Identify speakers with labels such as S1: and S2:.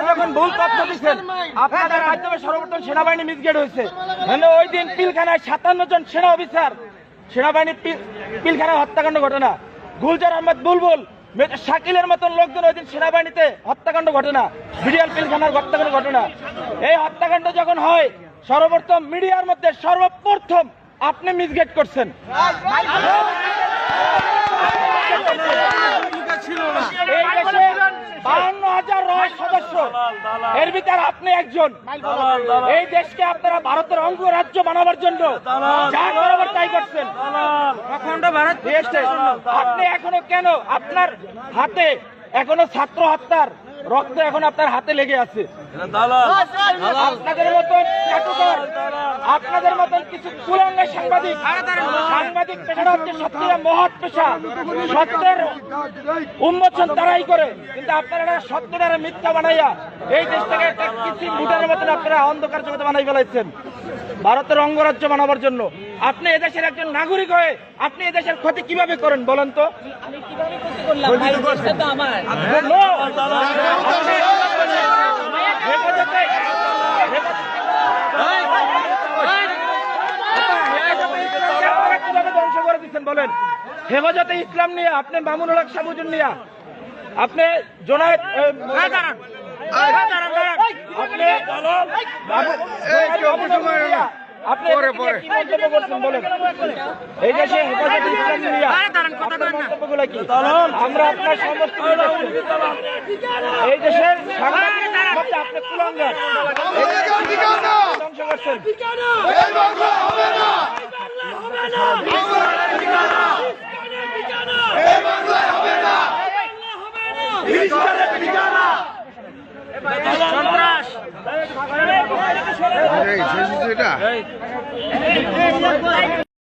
S1: আপনারা যখন ভুল তথ্য দিচ্ছেন। আপনাদের মাধ্যমে সর্বপ্রথম সেনাবাহিনী মিসগেট হয়েছে। মানে ওই দিন পিলখানায় সাতান্ন জন সেনা অফিসার। সেনাবাহিনী পিলখানায় হত্যাকাণ্ড ঘটনা। গুলজার আহমদ বুলবুল শাকিলের মতন লোকজন ওই দিন সেনাবাহিনীতে হত্যাকাণ্ড ঘটনা। বিডিআর পিলখানার হত্যাকাণ্ড ঘটনা। এই হত্যাকাণ্ড যখন হয় সর্বপ্রথম মিডিয়ার মধ্যে সর্বপ্রথম আপনি মিসগেট করছেন। এর ভিতরে আপনি একজন। এই দেশকে আপনারা ভারতের অঙ্গ রাজ্য বানাবার জন্য যা তাই করছেন। অখণ্ড ভারত দেশে আপনি এখনও কেন আপনার হাতে এখনও ছাত্র হত্যার রক্ত এখন আপনার হাতে লেগে আছে? আপনাদের মতন চাটুকর আপনাদের মতন কিছু কুলাঙ্গা সাংবাদিক সাংবাদিক পেশাটা হচ্ছে সত্যিটা মহৎ পেশা। সত্যের উন্মোচন তারাই করে। কিন্তু আপনারা এটা মিথ্যা বানাইয়া এই দেশটাকে একটা কিছু ভুটানের মতন আপনারা অন্ধকার জগতে বানাই ফেলাইছেন। ভারতের অঙ্গরাজ্য বানাবার জন্য। আপনি এদেশের একজন নাগরিক হয়ে আপনি এদেশের ক্ষতি কীভাবে করেন বলেন তো No! হেফাজতে আপনারা কীভাবে ধ্বংস করে দিচ্ছেন বলেন হেফাজতে ইসলাম নিয়ে আপনি মামুনুল হক সাবুজুন নিয়া আপনি জোনায়েদ আপনি আবু নিয়া, আপনি এই দেশে হেফাজতে ইসলাম নিয়া আপনার মন্তব্যগুলো কি? আমরা আপনার সমস্ত এই দেশের আপনি কুলাঙ্গার ধ্বংস করছেন
S2: 这以前是这。哎